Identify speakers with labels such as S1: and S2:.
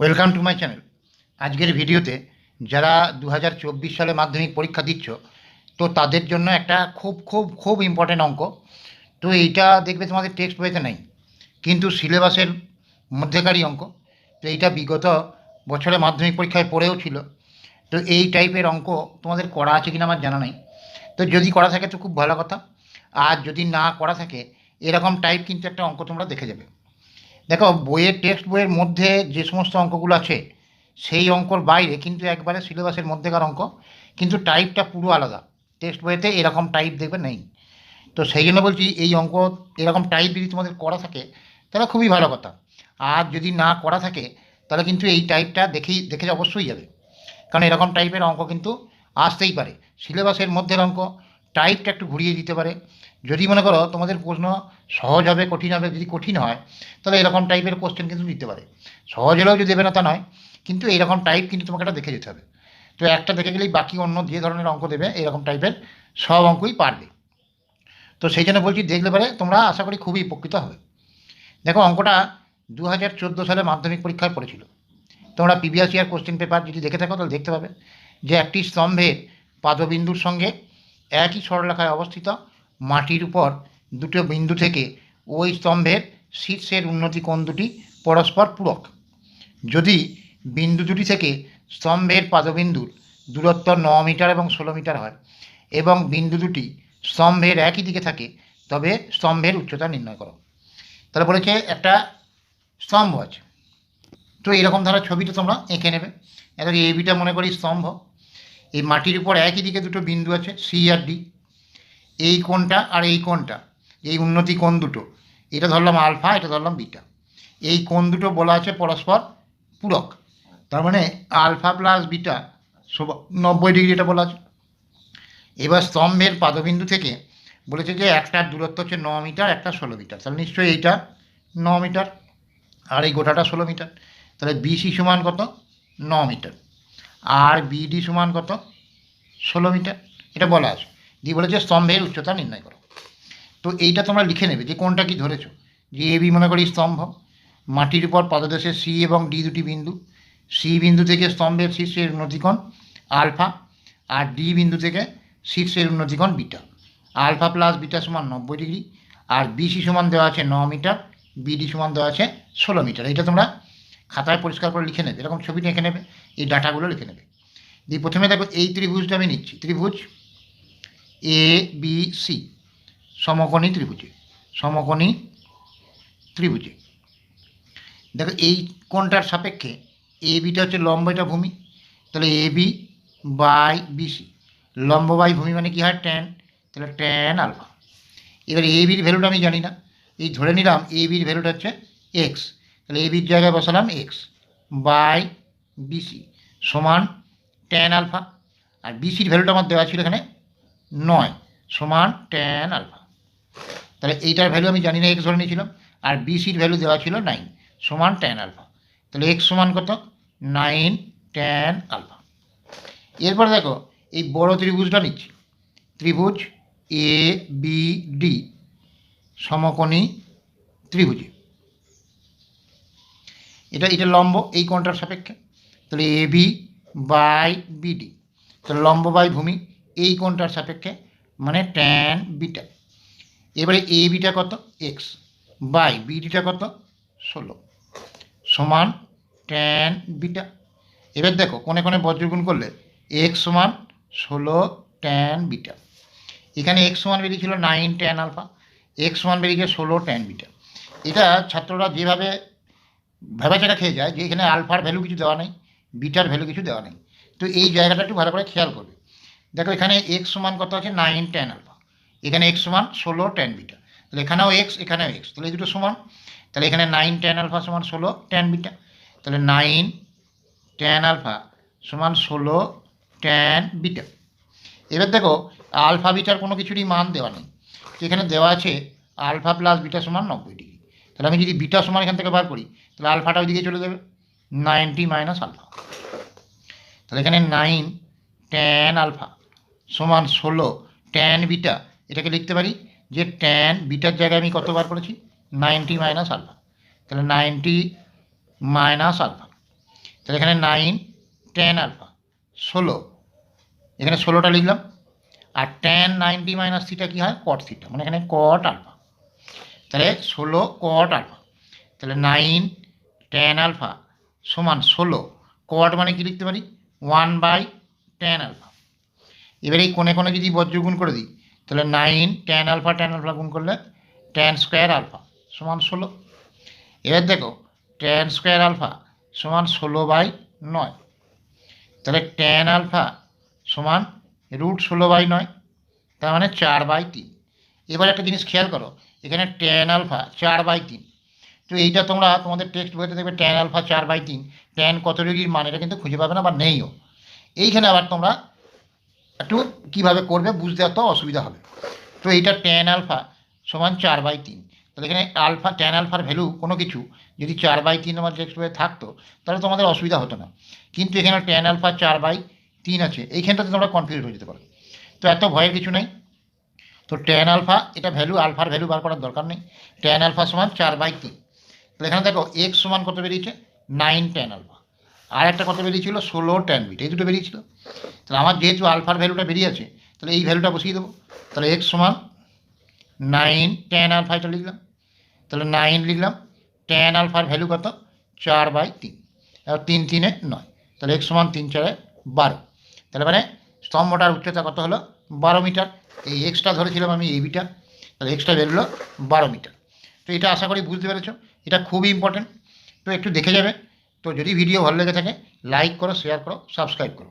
S1: Welcome to my channel আজকের ভিডিওতে যারা দু হাজার চব্বিশ সালে মাধ্যমিক পরীক্ষা দিচ্ছ, তো তাদের জন্য একটা খুব খুব খুব ইম্পর্টেন্ট অঙ্ক। তো এইটা দেখবে তোমাদের টেক্সট বইতে নেই, কিন্তু সিলেবাসের মধ্যেকারই অঙ্ক। তো এইটা বিগত বছরে মাধ্যমিক পরীক্ষায় পড়েও ছিল। তো এই টাইপের অঙ্ক তোমাদের করা আছে কিনা আমার জানা নেই। তো যদি করা থাকে তো খুব ভালো কথা। আর যদি না করা থাকে, এরকম টাইপ কিন্তু একটা অঙ্ক তোমরা দেখে যাবে। দেখো বইয়ের টেক্সট বইয়ের মধ্যে যে সমস্ত অঙ্কগুলো আছে, সেই অঙ্কর বাইরে কিন্তু একবারে সিলেবাসের মধ্যেকার অঙ্ক, কিন্তু টাইপটা পুরো আলাদা। টেক্সট বইয়েতে এরকম টাইপ দেখবে নেই। তো সেই জন্য বলছি, এই অঙ্ক এরকম টাইপ যদি তোমাদের করা থাকে, তাহলে খুবই ভালো কথা। আর যদি না করা থাকে, তাহলে কিন্তু এই টাইপটা দেখেই, দেখে অবশ্যই যাবে। কারণ এরকম টাইপের অঙ্ক কিন্তু আসতেই পারে। সিলেবাসের মধ্যের অঙ্ক টাইপটা একটু ঘুরিয়ে দিতে পারে। যদি মনে করো তোমাদের প্রশ্ন সহজ হবে, কঠিন হবে, যদি কঠিন হয়, তাহলে এরকম টাইপের কোশ্চেন কিন্তু দিতে পারে। সহজ হলেও যদি দেবে না তা নয়, কিন্তু এইরকম টাইপ কিন্তু তোমাকে একটা দেখে যেতে হবে। তো একটা দেখে গেলেই বাকি অন্য যে ধরনের অঙ্ক দেবে, এরকম টাইপের সব অঙ্কই পারবে। তো সেই জন্য বলছি, দেখলে পারে তোমরা আশা করি খুবই উপকৃত হবে। দেখো, অঙ্কটা দু হাজার চোদ্দ সালে মাধ্যমিক পরীক্ষায় পড়েছিল। তোমরা ইয়ার কোশ্চেন পেপার যদি দেখে থাকো, তাহলে দেখতে পাবে যে একটি স্তম্ভের পাদবিন্দুর সঙ্গে একই সরলরেখায় অবস্থিত মাটির উপর দুটো বিন্দু থেকে ওই স্তম্ভের শীর্ষের উন্নতি কোণ দুটি পরস্পর পূরক। যদি বিন্দু দুটি থেকে স্তম্ভের পাদবিন্দুর দূরত্ব ন মিটার এবং ষোলো মিটার হয় এবং বিন্দু দুটি স্তম্ভের একই দিকে থাকে, তবে স্তম্ভের উচ্চতা নির্ণয় করো। তাহলে বলেছে একটা স্তম্ভ আছে। তো এরকম ধারা ছবিটা তোমরা এঁকে নেবে। এটা এ বিটা মনে করি স্তম্ভ। এই মাটির উপর একই দিকে দুটো বিন্দু আছে সি আর ডি এই কোণটা আর এই কোণটা, এই উন্নতি কোণ দুটো। এটা ধরলাম আলফা, এটা ধরলাম বিটা। এই কোণ দুটো বলা আছে পরস্পর পূরক। তার মানে আলফা প্লাস বিটা নব্বই ডিগ্রি এটা বলা আছে। এবার স্তম্ভের পাদবিন্দু থেকে বলেছে যে একটার দূরত্ব হচ্ছে ন মিটার, একটা ষোলো মিটার। তাহলে নিশ্চয়ই এইটা ন মিটার, আর এই গোটাটা ষোলো মিটার। তাহলে বিসি সমান কত? ন মিটার। আর বিডি সমান কত? ষোলো মিটার। এটা বলা আছে। দিয়ে বলেছে স্তম্ভের উচ্চতা নির্ণয় করো। তো এইটা তোমরা লিখে নেবে যে কোনটা কি ধরেছো। যে এ বি মনে করি স্তম্ভ। মাটির উপর পাদদেশে সি এবং ডি দুটি বিন্দু। সি বিন্দু থেকে স্তম্ভের শীর্ষের উন্নতিকোণ আলফা আর ডি বিন্দু থেকে শীর্ষের উন্নতিকোণ বিটা। আলফা প্লাস বিটা সমান নব্বই ডিগ্রি। আর বিসি সমান দেওয়া আছে ন মিটার। বিডি সমান দেওয়া আছে ষোলো মিটার। এটা তোমরা খাতায় পরিষ্কার করে লিখে নেবে, এরকম ছবি এঁকে নেবে, এই ডাটাগুলো লিখে নেবে। দিয়ে প্রথমে দেখো এই ত্রিভুজটা আমি নিচ্ছি, ত্রিভুজ এ বি সি সমকোণী ত্রিভুজে সমকোণী ত্রিভুজে। দেখো এই কোণটার সাপেক্ষে এ বিটা হচ্ছে লম্ব, এটা ভূমি, তাহলে এ বি বাই বিসি লম্ব বাই ভূমি মানে কি হয়? ট্যান তাহলে ট্যান আলফা এবার এ বির ভ্যালুটা আমি জানি না, এই ধরে নিলাম এ বির ভ্যালুটা হচ্ছে এক্স তাহলে এ বির জায়গায় বসালাম এক্স বাই বিসি সমান ট্যান আলফা আর বিসির ভ্যালুটা আমার দেওয়া ছিল এখানে নয়, সমান ট্যান আলফা তাহলে এইটার ভ্যালু আমি জানি না এক্স ধরে নিয়েছিলাম, আর বিসির ভ্যালু দেওয়া ছিল নাইন সমান ট্যান আলফা তাহলে এক্স সমান কত? নাইন ট্যান আলফা এরপর দেখো, এই বড় ত্রিভুজটা নিচ্ছি। ত্রিভুজ এ বি ডি সমকোণী ত্রিভুজে। এটা এটা লম্ব, এই কোণটার সাপেক্ষে। তাহলে এ বি বাই বিডি তাহলে লম্ব বাই ভূমি, এই কোণটার সাপেক্ষে মানে ট্যান বিটা এবারে এ বিটা কত? এক্স বাই বিডিটা কত? ষোলো। সমান ট্যান বিটা এবার দেখো কোনে কোণে বজ্রগুণ করলে এক্স সমান ষোলো ট্যান বিটা এখানে এক্স সমান বেরিয়েছিল নাইন ট্যান আলফা এক্স সমান বেরিয়েছে ষোলো ট্যান বিটা এটা ছাত্ররা যেভাবে ভেবাচাকা খেয়ে যায় যে এখানে আলফার ভ্যালু কিছু দেওয়া নেই, বিটার ভ্যালু কিছু দেওয়া নেই। তো এই জায়গাটা একটু ভালো করে খেয়াল করবে। দেখো এখানে এক্স সমান কত আছে? নাইন টেন আলফা এখানে এক্স সমান ষোলো টেন বিটা তাহলে এখানেও এক্স এখানেও এক্স তাহলে এই দুটো সমান। তাহলে এখানে নাইন টেন আলফা সমান ষোলো টেন বিটা তাহলে নাইন টেন আলফা সমান ষোলো টেন বিটা এবার দেখো আলফা বিটার কোনো কিছুরই মান দেওয়া নেই। এখানে দেওয়া আছে আলফা প্লাস বিটা সমান নব্বই। তাহলে আমি যদি বিটা সমান এখান থেকে বার করি, তাহলে আলফাটা ওইদিকে চলে যাবে। Ninety minus alpha. তাহলে এখানে নাইন ট্যান আলফা সমান ষোলো ট্যান বিটা, এটাকে লিখতে পারি যে ট্যান বিটার জায়গায় আমি কতবার করেছি? Ninety minus alpha. তাহলে নাইনটি মাইনাস আলফা। তাহলে এখানে নাইন টেন আলফা ষোলো। এখানে ষোলোটা লিখলাম। আর টেন নাইনটি মাইনাস থিটা কী হয়? Cot theta. মানে এখানে কট আলফা। তাহলে ষোলো কট আলফা তাহলে নাইন টেন আলফা সমান ষোলো কট মানে কি লিখতে পারি? ওয়ান বাই টেন আলফা এবারে এই কোণে কোণে যদি বজ্র গুণ করে দিই, তাহলে nine tan alpha tan alpha গুণ করলে টেন স্কোয়ার আলফা সমান ষোলো। এবার দেখো টেন স্কোয়ার আলফা সমান ষোলো বাই নয়। তাহলে টেন আলফা সমান রুট ষোলো বাই নয়, তার মানে চার বাই তিন। এবার একটা জিনিস খেয়াল করো এখানে টেন আলফা চার বাই তিন। তো এইটা তোমরা তোমাদের টেক্সট বইতে দেখবে টেন আলফা চার বাই তিন। টেন কত ডিগ্রির মান এটা কিন্তু খুঁজে পাবে না বা নেইও। এইখানে আবার তোমরা একটু কীভাবে করবে বুঝতে অত অসুবিধা হবে। তো এইটা টেন আলফা সমান চার বাই তিন। তাহলে এখানে আলফা টেন আলফার ভ্যালু কোনো কিছু যদি চার বাই তিন আমার টেক্সট বইয়ে থাকতো, তাহলে তোমাদের অসুবিধা হতো না। কিন্তু এখানে টেন আলফা চার বাই তিন আছে। এইখানটাতে তোমরা কনফিউজ হয়ে যেতে পারো। তো এত ভয়ের কিছু নেই। তো টেন আলফা এটা ভ্যালু আলফার ভ্যালু বার করার দরকার নেই। টেন আলফা সমান চার বাই তিন। তাহলে এখানে দেখো এক্স সমান কত বেরিয়েছে? নাইন টেন আলফা আর একটা কত বেরিয়েছিল? ষোলো টেন বিট এই দুটো বেরিয়েছিল। তাহলে আমার যেহেতু আলফার ভ্যালুটা বেরিয়ে আছে তাহলে এই ভ্যালুটা বসিয়ে দেবো। তাহলে এক্স সমান নাইন টেন আলফা এটা লিখলাম। তাহলে নাইন লিখলাম। টেন আলফার ভ্যালু কত? চার বাই তিন। আর তিন তিনে নয়। তাহলে এক্স সমান তিন চারে বারো। তাহলে মানে স্তম্ভটার উচ্চতা কত হলো? বারো মিটার। এই এক্সট্রা ধরেছিলাম আমি এই বিটা, তাহলে এক্সট্রা বেরোলো বারো মিটার। তো এটা আশা করি বুঝতে পেরেছ, এটা খুবই ইম্পর্টেন্ট তো একটু দেখে যাবে। তো যদি ভিডিও ভালো লেগে থাকে লাইক করো শেয়ার করো সাবস্ক্রাইব করো।